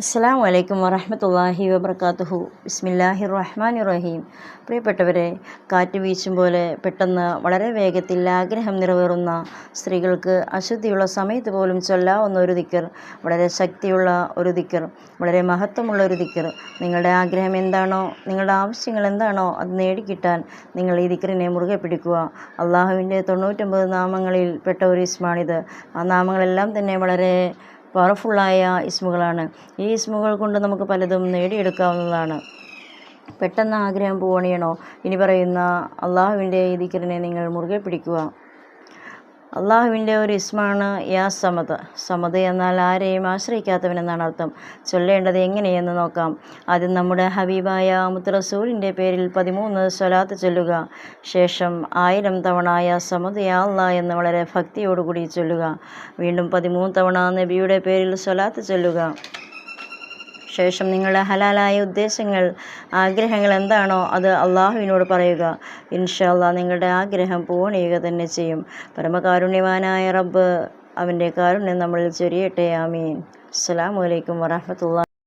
അസ്സാം വലൈക്കും വറഹമത്തല്ലാഹി വബർക്കാത്തുഹു ബിസ്മില്ലാഹി റഹ്മാൻ റഹീം പ്രിയപ്പെട്ടവരെ കാറ്റ് വീശും പോലെ പെട്ടെന്ന് വളരെ വേഗത്തിൽ ആഗ്രഹം നിറവേറുന്ന സ്ത്രീകൾക്ക് അശുദ്ധിയുള്ള സമയത്ത് പോലും ചൊല്ലാവുന്ന ഒരു ദിക്കർ വളരെ ശക്തിയുള്ള ഒരു ദിക്കർ വളരെ മഹത്വമുള്ള ഒരു ദിക്കർ. നിങ്ങളുടെ ആഗ്രഹം എന്താണോ നിങ്ങളുടെ ആവശ്യങ്ങൾ എന്താണോ അത് നേടിക്കിട്ടാൻ നിങ്ങൾ ഈ ദിക്കറിനെ മുറുകെ പിടിക്കുക. അള്ളാഹുവിന്റെ തൊണ്ണൂറ്റൊമ്പത് നാമങ്ങളിൽ പെട്ട ഒരു ഇസ്മാണിത്. ആ നാമങ്ങളെല്ലാം തന്നെ വളരെ പവർഫുള്ളായ ഇസ്മുകളാണ് ഈ ഇസ്മുകൾ കൊണ്ട് നമുക്ക് പലതും നേടിയെടുക്കാവുന്നതാണ്. പെട്ടെന്ന് ആഗ്രഹം പൂവണിയണോ? ഇനി പറയുന്ന അള്ളാഹുവിന്റെ ദിക്കറിനെ നിങ്ങൾ മുറുകെ പിടിക്കുക. അള്ളാഹുവിന്റെ ഒരു ഇസ്മാണ് യാ സമത് സമത് എന്നാൽ ആരെയും ആശ്രയിക്കാത്തവനെന്നാണ് അർത്ഥം. ചൊല്ലേണ്ടത് എങ്ങനെയെന്ന് നോക്കാം. ആദ്യം നമ്മുടെ ഹബീബായ മുത്തറസൂലിന്റെ പേരിൽ പതിമൂന്ന് സ്വലാത്ത് ചൊല്ലുക. ശേഷം ആയിരം തവണ യാ സമത് യാ അള്ളാ എന്ന് വളരെ ഭക്തിയോടുകൂടി ചൊല്ലുക. വീണ്ടും പതിമൂന്ന് തവണ നബിയുടെ പേരിൽ സ്വലാത്ത് ചൊല്ലുക. ശേഷം നിങ്ങളുടെ ഹലാലായ ഉദ്ദേശങ്ങൾ ആഗ്രഹങ്ങൾ എന്താണോ അത് അള്ളാഹുവിനോട് പറയുക. ഇൻഷാ അള്ളാ നിങ്ങളുടെ ആഗ്രഹം പൂർണിയുക തന്നെ ചെയ്യും. പരമകാരുണ്യവാനായ റബ്ബ് അവന്റെ കാരുണ്യം നമ്മളിൽ ചൊരിയട്ടെ. ആമീൻ. അസ്സാം വലൈക്കും വറഹമത്തുള്ള